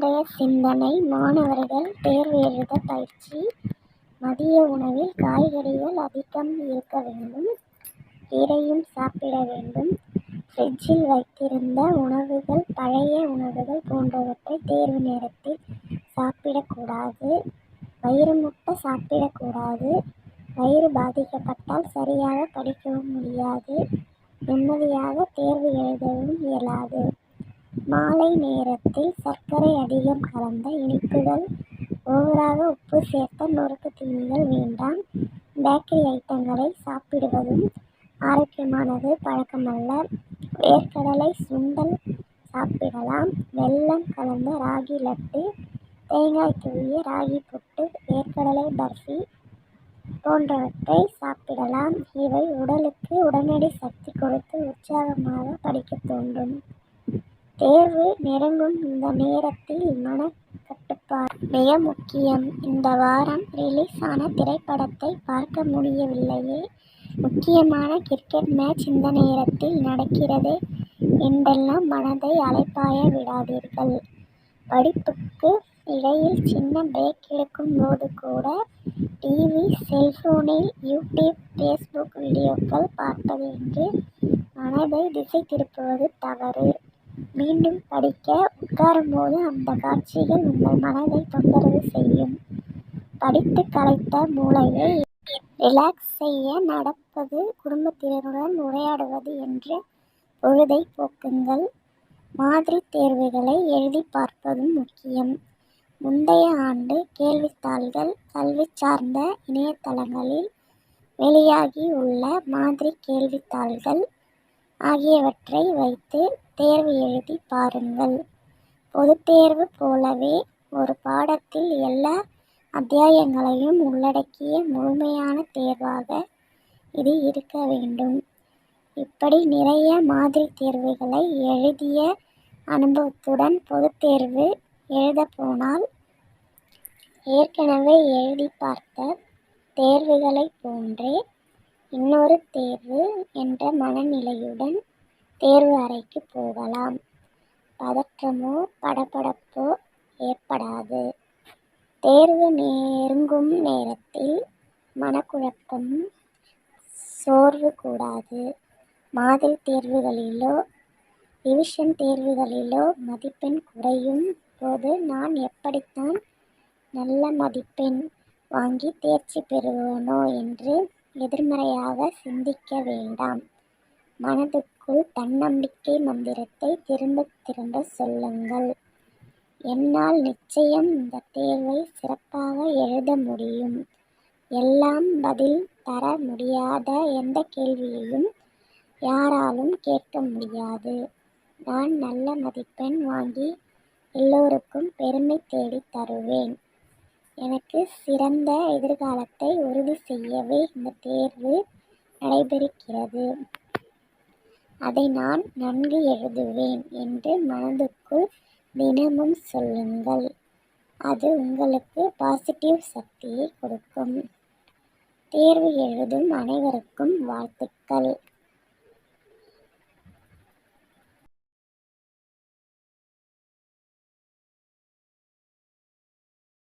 பந்தய சிந்தனை மாணவர்கள் தேர்வு எழுத பயிற்சி. மதிய உணவில் காய்கறிகள் அதிகம் இருக்க வேண்டும். கீரையும் சாப்பிட வேண்டும். ஃப்ரிட்ஜில் வைத்திருந்த உணவுகள் பழைய உணவுகள் போன்றவற்றை தேர்வு நேரத்தில் சாப்பிடக்கூடாது. வயிறு முட்டை சாப்பிடக்கூடாது. வயிறு பாதிக்கப்பட்டால் சரியாக படிக்கவும் முடியாது. நிம்மதியாக தேர்வு எழுதவும் இயலாது. மாலை நேரத்தில் சர்க்கரை அதிகம் கலந்த இனிப்புகள் ஓவராக உப்பு சேர்த்த நொறுக்கு தீனிகள் வேண்டாம். பேக்கரி ஐட்டங்களை சாப்பிடுவதும் ஆரோக்கியமானது பழக்கமல்ல. வேர்க்கடலை சுண்டல் சாப்பிடலாம். வெல்லம் கலந்த ராகி லட்டு தேங்காய் துருவிய ராகி புட்டு வேர்க்கடலை பர்ஃபி போன்றவற்றை சாப்பிடலாம். இவை உடலுக்கு உடனடி சக்தி கொடுத்து உற்சாகமாக படிக்கத் தூண்டும் தேர்வு நெருங்கும் இந்த நேரத்தில் மனக்கட்டுப்பாடு மிக முக்கியம். இந்த வாரம் ரிலீஸ் ஆன திரைப்படத்தை பார்க்க முடியவில்லையே. முக்கியமான கிரிக்கெட் மேட்ச் இந்த நேரத்தில் நடக்கிறது என்றெல்லாம் மனதை அழைப்பாய விடாதீர்கள். படிப்புக்கு இடையில் சின்ன பிரேக் எடுக்கும் போது கூட டிவி செல்போனில் யூடியூப் ஃபேஸ்புக் வீடியோக்கள் பார்ப்பது என்று மனதை திசை திருப்புவது தவறு. மீண்டும் படிக்க உட்காரும்போது அந்த காட்சிகள் உங்கள் மனதை தொந்தரவு செய்யும். படித்து கலைத்த மூளையை ரிலாக்ஸ் செய்ய நடப்பது குடும்பத்தினருடன் உரையாடுவது என்ற பொழுதை போக்குங்கள். மாதிரி தேர்வுகளை எழுதி பார்ப்பதும் முக்கியம். முந்தைய ஆண்டு கேள்வித்தாள்கள் கல்வி சார்ந்த இணையதளங்களில் வெளியாகி உள்ள மாதிரி கேள்வித்தாள்கள் ஆகியவற்றை வைத்து தேர்வு எழுதி பாருங்கள். பொதுத்தேர்வு போலவே ஒரு பாடத்தில் எல்லா அத்தியாயங்களையும் உள்ளடக்கிய முழுமையான தேர்வாக இது இருக்க வேண்டும். இப்படி நிறைய மாதிரி தேர்வுகளை எழுதிய அனுபவத்துடன் பொதுத்தேர்வு எழுதப் போனால் ஏற்கனவே எழுதி பார்த்த தேர்வுகளைப் போன்றே இன்னொரு தேர்வு என்ற மனநிலையுடன் தேர்வு அறைக்கு போகலாம். பதற்றமோ படபடப்போ ஏற்படாது. தேர்வு நெருங்கும் நேரத்தில் மனக்குழப்பம் சோர்வு கூடாது மாதிரி தேர்வுகளிலோ ரிவிஷன் தேர்வுகளிலோ மதிப்பெண் குறையும் போது நான் எப்படித்தான் நல்ல மதிப்பெண் வாங்கி தேர்ச்சி பெறுவேனோ என்று எதிர்மறையாக சிந்திக்க வேண்டாம். உங்கள் தன்னம்பிக்கை மந்திரத்தை திரும்பத் திரும்ப சொல்லுங்கள். என்னால் நிச்சயம் இந்த தேர்வை சிறப்பாக எழுத முடியும். எல்லாம் பதில் தர முடியாத எந்த கேள்வியையும் யாராலும் கேட்க முடியாது. நான் நல்ல மதிப்பெண் வாங்கி எல்லோருக்கும் பெருமை தேடித் தருவேன். எனக்கு சிறந்த எதிர்காலத்தை உறுதி செய்யவே இந்த தேர்வு நடைபெறுகிறது. அதை நான் நன்கு எழுதுவேன் என்று மனதுக்குள் தினமும் சொல்லுங்கள். அது உங்களுக்கு பாசிட்டிவ் சக்தியை கொடுக்கும். தேர்வு எழுதும் அனைவருக்கும் வாழ்த்துக்கள்.